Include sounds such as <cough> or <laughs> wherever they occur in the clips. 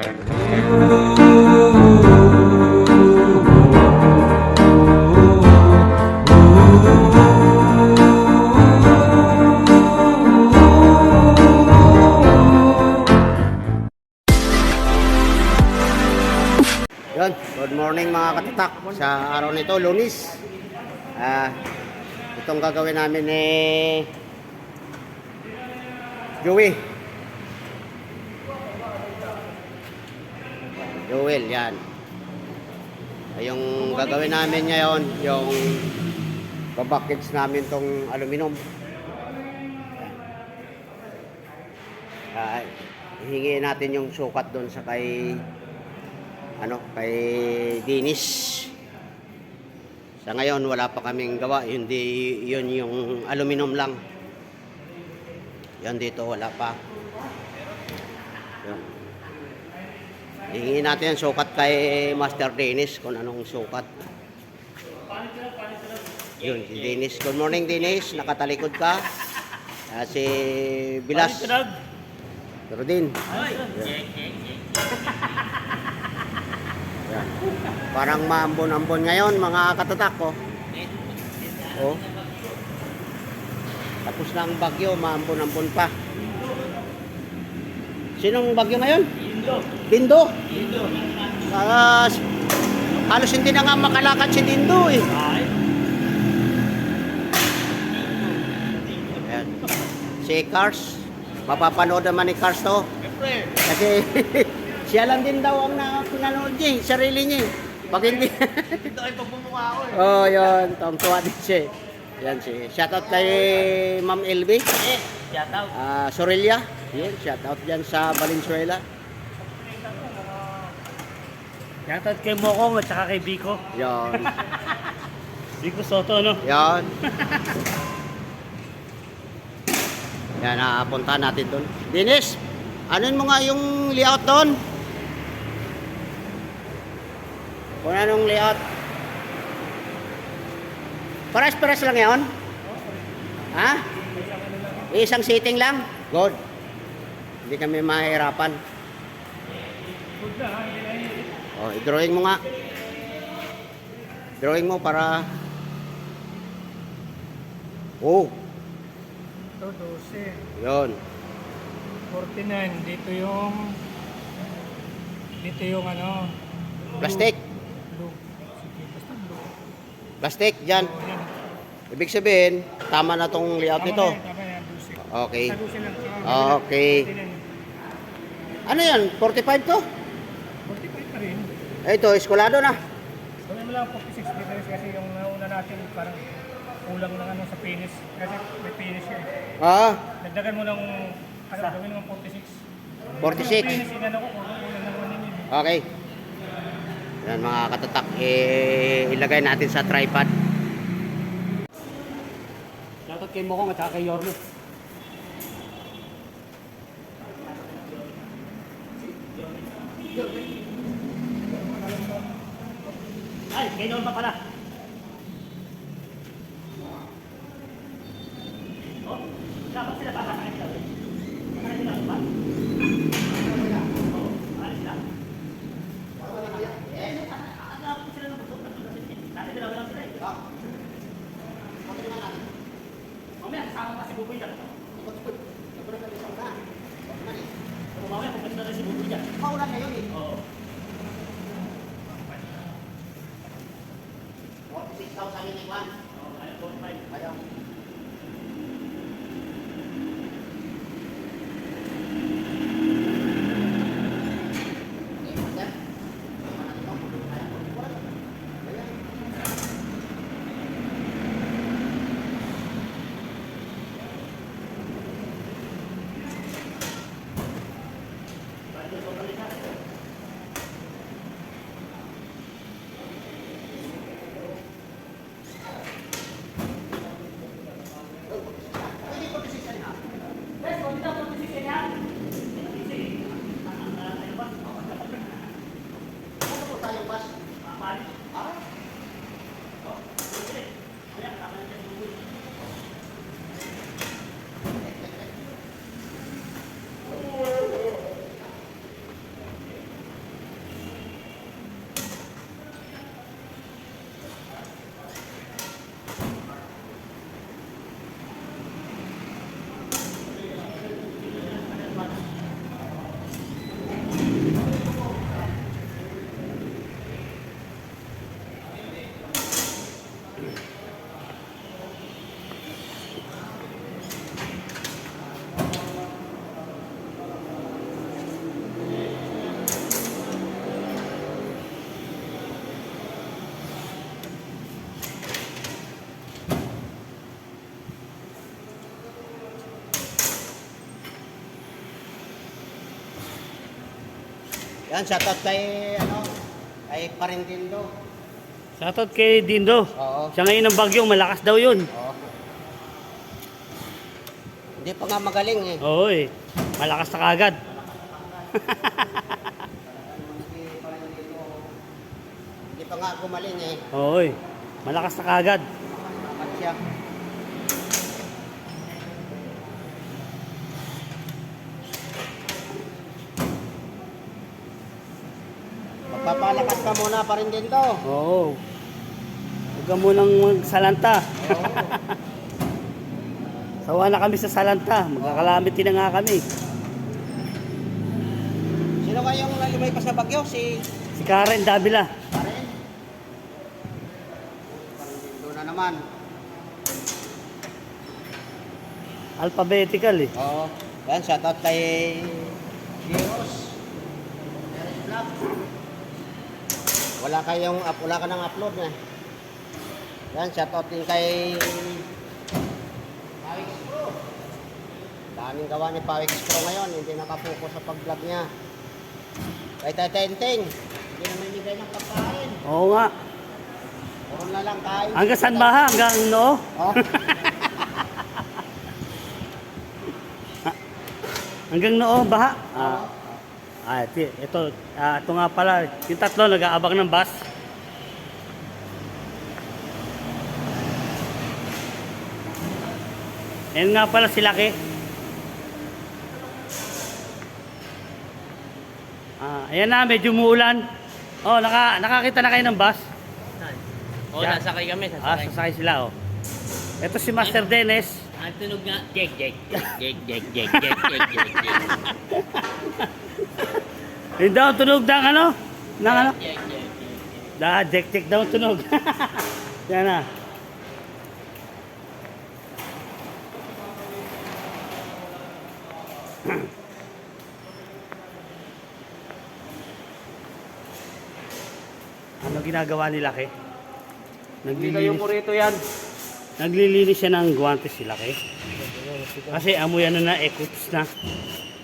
Yun, good morning mga katatak. Sa araw nito, lunis. Ah, itong gagawin namin ni Joey. Joel, yan. Ah, Yung gagawin namin ngayon, yung babakits namin tong aluminum. Ah, hingin natin yung sukat doon sa kay ano, kay Dinis. Sa ngayon, wala pa kaming gawa. Hindi, yun yung aluminum lang. Yan dito, wala pa. Yun. Hingin natin ang sukat kay Master Dennis kung anong sukat. Yun, si Dennis. Good morning, Dennis. Nakatalikod ka. Ah, si Bilas. Pero din. Yan. Parang maambon-ambon ngayon mga katatak ko. Oh. Tapos na ang bagyo, maambon-ambon pa. Sinong bagyo ngayon? Dindo. Dindo? Ah, halos hindi na nga makalakad si Dindo eh. Ayan. Si Cars. Mapapanood naman ni Cars to. Kasi <laughs> siya lang din daw ang na pinanood niya, eh, sarili niya. eh. Pag hindi... Ito ay pagmumukha ko eh. oh, yun. Tuwang-tuwa din siya. eh. Yan si Shoutout kay Ma'am LB. Eh, shout out. Ah, Sorelia. Yan, shoutout dyan sa Valenzuela. Out kay Mokong at saka kay Biko. Yan. <laughs> Biko Soto, no? Yan. <laughs> Yan, nakapunta natin doon. Dennis, anuin mo nga yung layout doon? Kung anong layout? Pares-pares lang yun? Ha? Isang sitting lang? Good. Hindi kami mahirapan. Oh, i-drawing mo nga. Drawing mo para Oh, Ito, 12. yun. 49. Dito yung... Dito yung ano... Plastic. Blue. Plastic, dyan. Oh. Ibig sabihin, tama na tong layout nito. na yan, Tama yan, 12. Okay. Sa 12 lang. Saka Okay. 49. Ano yan? 45 to? 45 pa rin. Eh, Ito, eskolado na. Gawin mo lang 46 degrees kasi yung nauna natin parang kulang lang ano sa finish. Kasi may finish siya eh. Ah, Dagdagan mo ng... Ano, gawin mo 46. 46. Finish, inano ko, kulang naman yun. eh. Okay. Yan mga katatak, eh, ilagay natin sa tripod. Shout out kay Mokong at saka kay Yorme. Ay, kay Norma pala. Yan, shoutout kay, ano, kay Parintindo. Shoutout kay Dindo. Oo. Siya ngayon ng bagyo, malakas daw yun. Oo. Hindi pa nga magaling eh. Oo eh. Malakas na kagad. Hindi pa nga gumaling eh. <laughs> Oo eh. Malakas na kagad. Dapat siya. Magpapalakas ka muna pa rin din to. Oo. Huwag ka munang magsalanta. Oo. <laughs> Sawa na kami sa salanta. Magkakalamit din na nga kami. Sino kayong nalibay pa sa bagyo? Si Si Karen Davila. Karen? Doon na naman. Alphabetical eh. Oo. Yan, shoutout kay Heroes. Heroes Vlog. Wala kayong up, wala ka nang upload na. Yan, shoutout din kay Pawix Pro. Daming gawa ni Pawix Pro ngayon, hindi nakapokus sa pag-vlog niya. Kay Tatenteng, hindi na may bigay ng pagkain. Oo nga. Puro na lang kain. Hanggang saan ba ha? Hanggang noo? Oh. Hanggang noo ba ha? Ah, ah ito, ito, ah, ito nga pala. Yung tatlo nag-aabang ng bus. Yan nga pala si Laki. Ah, ayan na, medyo umuulan. Oh, naka, nakakita na kayo ng bus? Oo, Yan. nasakay kami, Ah, sasakay. sasakay sila oh. Ito si Master Dennis. Ang tunog nga, jek, jek, jek, jek, jek, jek, jek, jek, jek, Yun daw tunog ng ano? Ng ano? jek. Da, jek-jek daw tunog. <laughs> Yan na. <clears throat> ano ginagawa ni Laki? Naglilinis, rito yan. naglilinis siya ng guwantes si Laki. Kasi amoy ano na, ekuts na.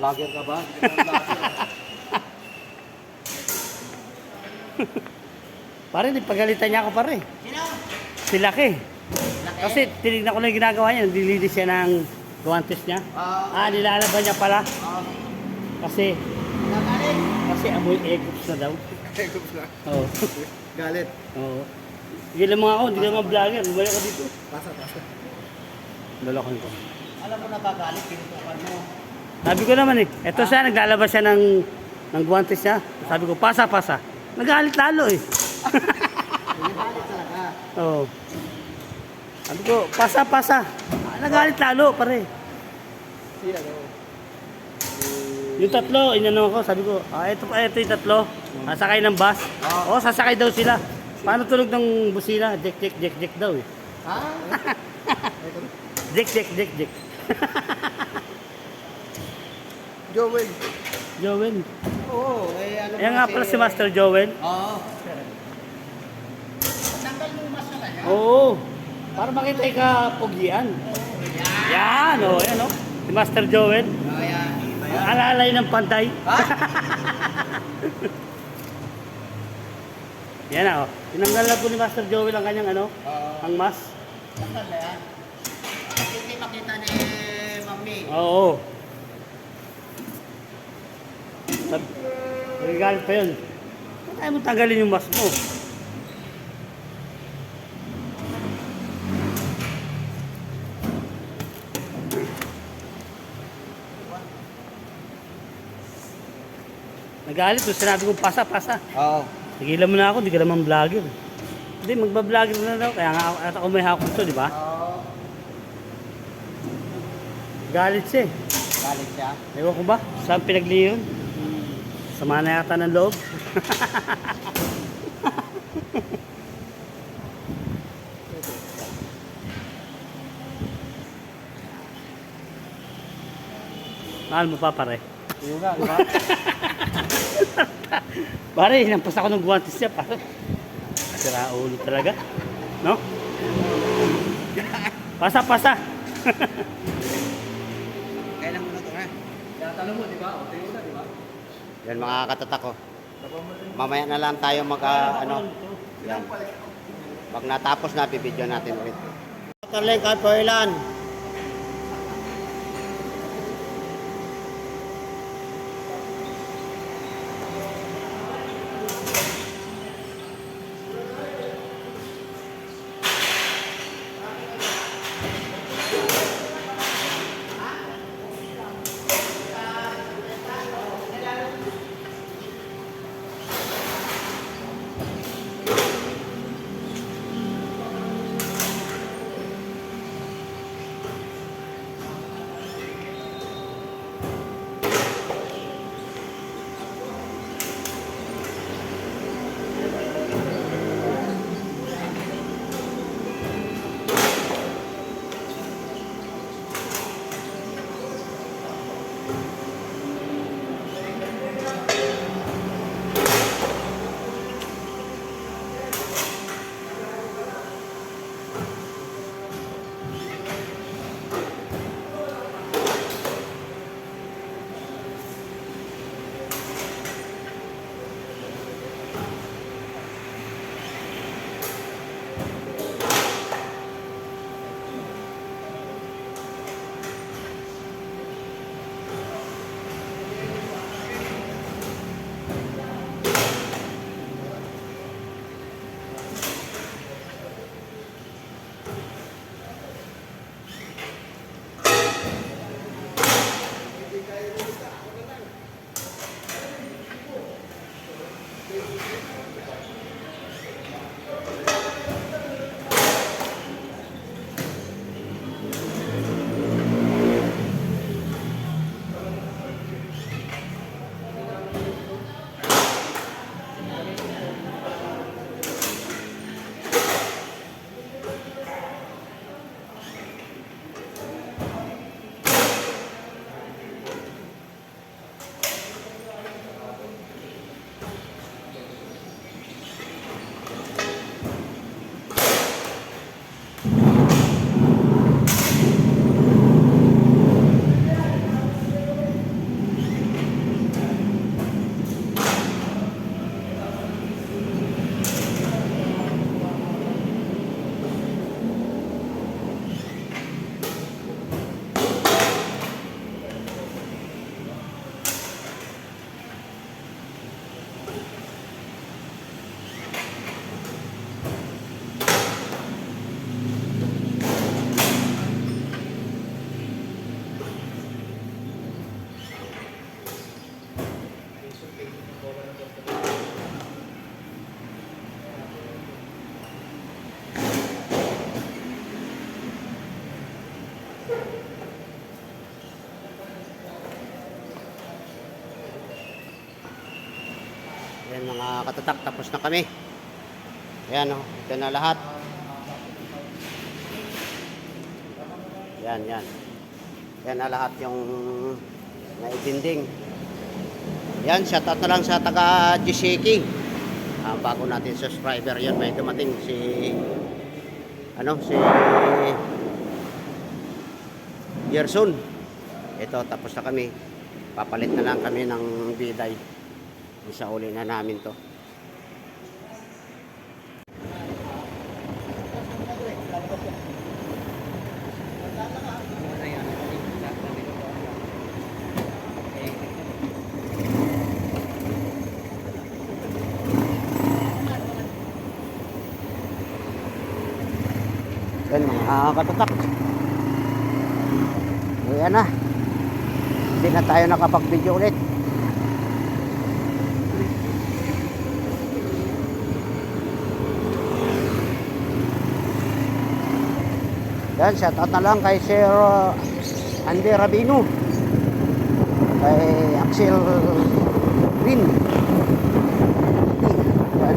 Vlogger ka ba? <laughs> <laughs> Pare, di pagalitan niya ako pare. Sino? Si Laki. Kasi tinignan ko na yung ginagawa niya, naglilinis siya ng guwantes niya. Ah, Ah, nilalaban niya pala. ah, Kasi, nagaling. kasi amoy ekuts na daw. <laughs> Oo. Galit. Oo. Sige lang mga ako, hindi ka mga vlogger. Bumalik ka dito. Pasa, pasa. Lalakohin ko. Alam mo nagagalit, pinutukan mo. Sabi ko naman eh, eto siya, naglalabas siya ng, ng guwantes niya. Sabi ko, pasa, pasa. Nagalit lalo eh. Nagalit talaga. Oo. Sabi ko, pasa, pasa. Ah, nagalit lalo, pare. Si ano? Yung tatlo, inano ko, sabi ko, ah, ito, ito yung tatlo. Sasakay ng bus. Oo, sasakay daw sila. Paano tunog ng busina? Jek, jek, jek, jek daw eh. Ha? Jek, jek, jek, jek. Joel. Joel. Oo, eh ano Yan nga pala si Master Joel. Oo. Tanggal mo mas na kanya? Oo. Para makita ka pugian. Yan, oh, yan oh. Si Master Joel. Ayan. Ang alalay ng pantay. Ha? <laughs> Yan na, oh. Tinanggal na po ni Master Joel ang kanyang ano, Oo. ang mas. Tanggal na yan. Hindi makita ni Mami. Oo. Nagagalit pa yun. Ayaw mo tanggalin yung mas mo. Nagalit doon, sinabi ko pasa, pasa. Oo. Tigilan mo na ako, di ka naman vlogger. Hindi, magba-vlogger na daw. Kaya nga at ako may hakot to, di ba? Oo. Galit siya eh. Galit siya. Ewan ko ba? Saan pinagli yun? Sama na yata ng loob. <laughs> Mahal mo pa pare. Yung nga, di ba? <laughs> Pare, hinampas ako ng guwantes niya pare. Sira ulo talaga. No? Pasa, pasa. <laughs> Kailan mo na ito ha? Tinatanong mo, di ba? O, tayo na, di ba? Yan mga katatak ko. Mamaya na lang tayo mag, ah, ano, yan. Pag natapos na, bibidyo natin ulit. Karleng, kahit katatak, tapos na kami. Yan o, ito na lahat. Yan, yan. Yan na lahat yung naitinding. Yan, shoutout na lang sa taga Jisiki. Ah, bago natin subscriber yan, may dumating si ano, si Gerson. Ito, tapos na kami. Papalit na lang kami ng biday. Isa uli na namin to. Yan mga katatak. Ayan na. Hindi na tayo nakapag-video ulit. Yan, shout out na lang kay Sir uh, Andy Rabino. Kay Axel Green. Yan.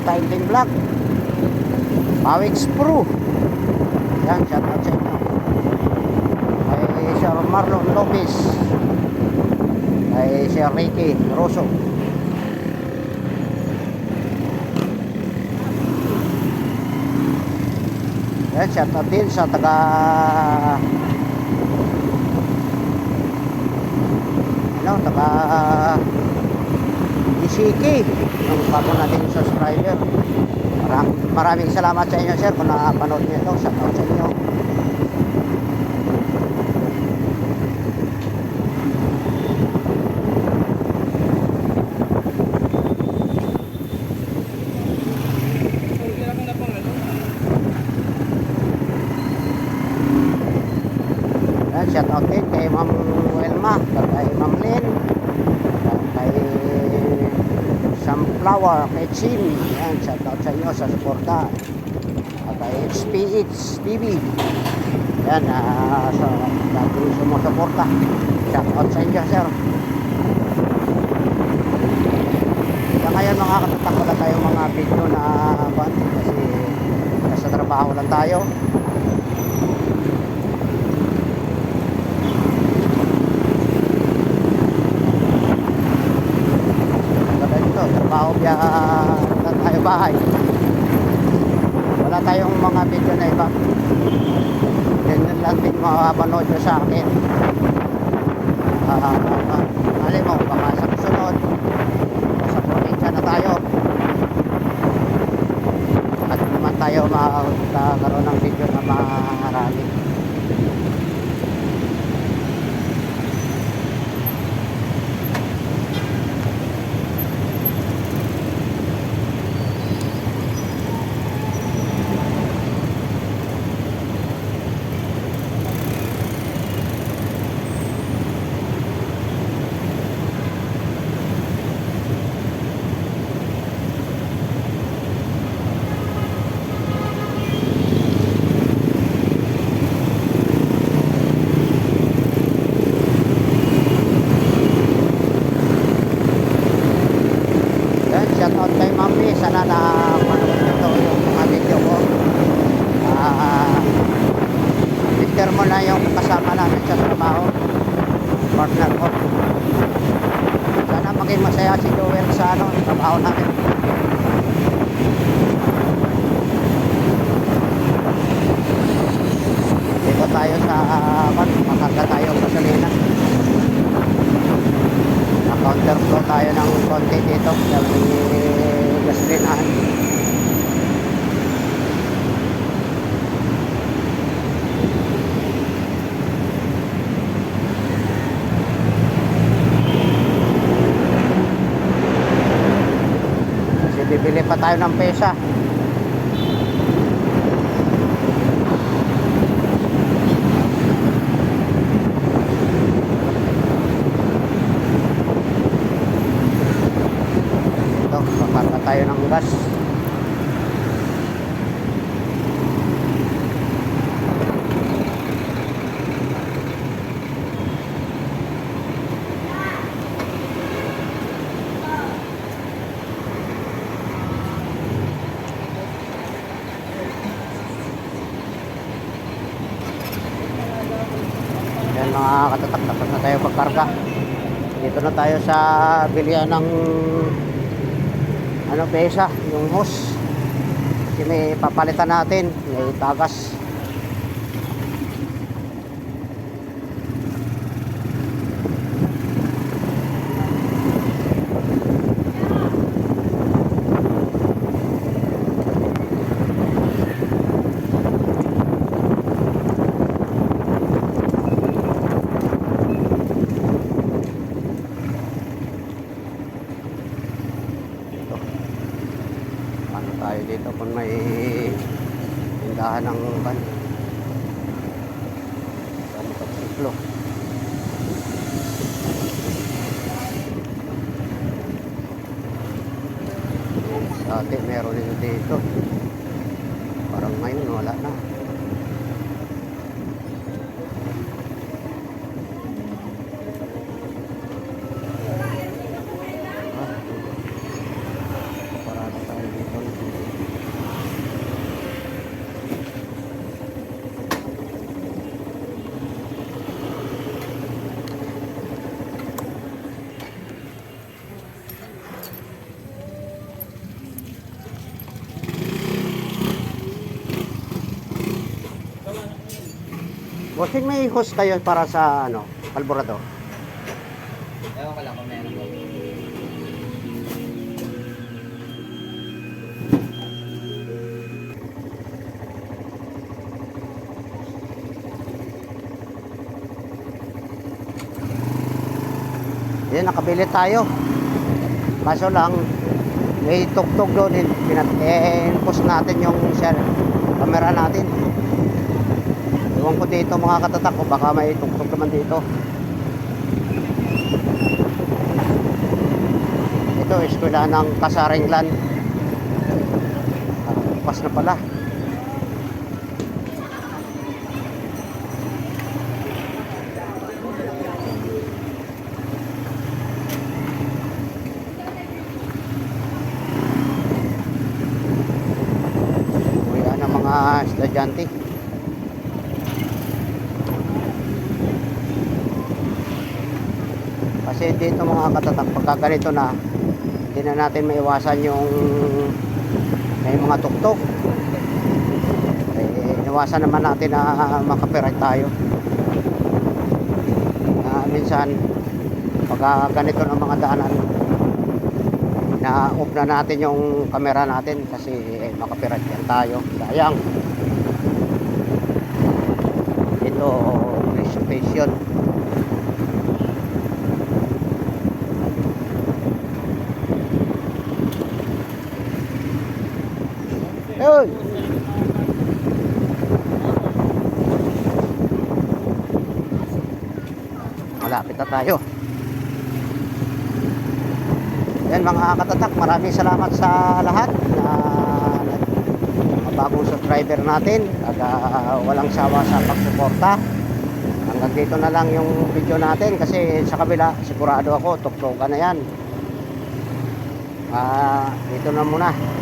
Kay Tata Inting Black. Pawix Pro. Yan, shout out sa inyo. Kay Sir Marlon Lopez. Kay Sir Ricky Rosso. Yan, shout out din sa taga ano, taga Isiki, yung bago nating subscriber. Maraming, maraming salamat sa inyo sir kung napanood niyo ito. Sa inyo. Yan, shout out din kay Ma'am Welma, kay Ma'am Lynn, kay Sunflower, kay Chin. Yan, shout out sa inyo sa suporta. At kay HPH TV. Yan, uh, sa lagi sumusuporta. Shout out sa inyo, sir. Kaya ngayon mga katatak wala tayong mga video na ban kasi nasa trabaho lang tayo. Wala dito, trabaho biya lang tayo bahay. Tayong mga video na iba. Ganyan lang din makapanood nyo sa akin. Ah, uh, uh, mo, baka sa susunod, sa probinsya na tayo. At naman tayo magkakaroon ng video na marami. Yan, shout out kay Mami. Sana na manood nyo to yung mga video ko. Ah, picture mo na yung kasama namin sa trabaho. Partner ko. Sana masaya si Joel sa ano, trabaho namin. Dito tayo sa, uh, makarga tayo sa gasolina. Na-counter flow tayo ng konti dito sa may gasolinahan. Kasi bibili pa tayo ng pesa. Ito, makarga tayo ng gas. Yan mga katatak, tapos na tayo pagkarga. Dito na tayo sa bilihan ng ano pesa, yung hose. Kasi may papalitan natin, may tagas. Dito. Ano tayo dito kung may tindahan ng ban. Sa motosiklo. Dati meron dito dito. Parang ngayon wala na. Ah, Parada tayo dito. Bossing may host kayo para sa ano, carburetor. Ewan ko lang kung meron ko. Yan, nakabili tayo. Kaso lang, may tugtog doon. eh, Pinat eh, post natin yung share, camera natin. Iwan ko dito mga katatak ko, baka may tugtog naman dito. Ito, eskwela ng Kasaringlan. Ah, Bukas na pala. Estudyante. Kasi dito mga katatak, pagka ganito na, hindi na natin maiwasan yung may mga tuktok. Eh, iwasan naman natin na makapirat tayo. Na minsan, pagka ganito ng mga daanan, na-off na natin yung camera natin kasi eh, makapirat yan tayo. Sayang. Ito, reservation. Yun! Malapit na tayo. Yan mga katatak, maraming salamat sa lahat na bagong subscriber natin at ah, walang sawa sa pagsuporta. Hanggang dito na lang yung video natin kasi sa kabila sigurado ako tuktukan na yan. Ah, dito na muna.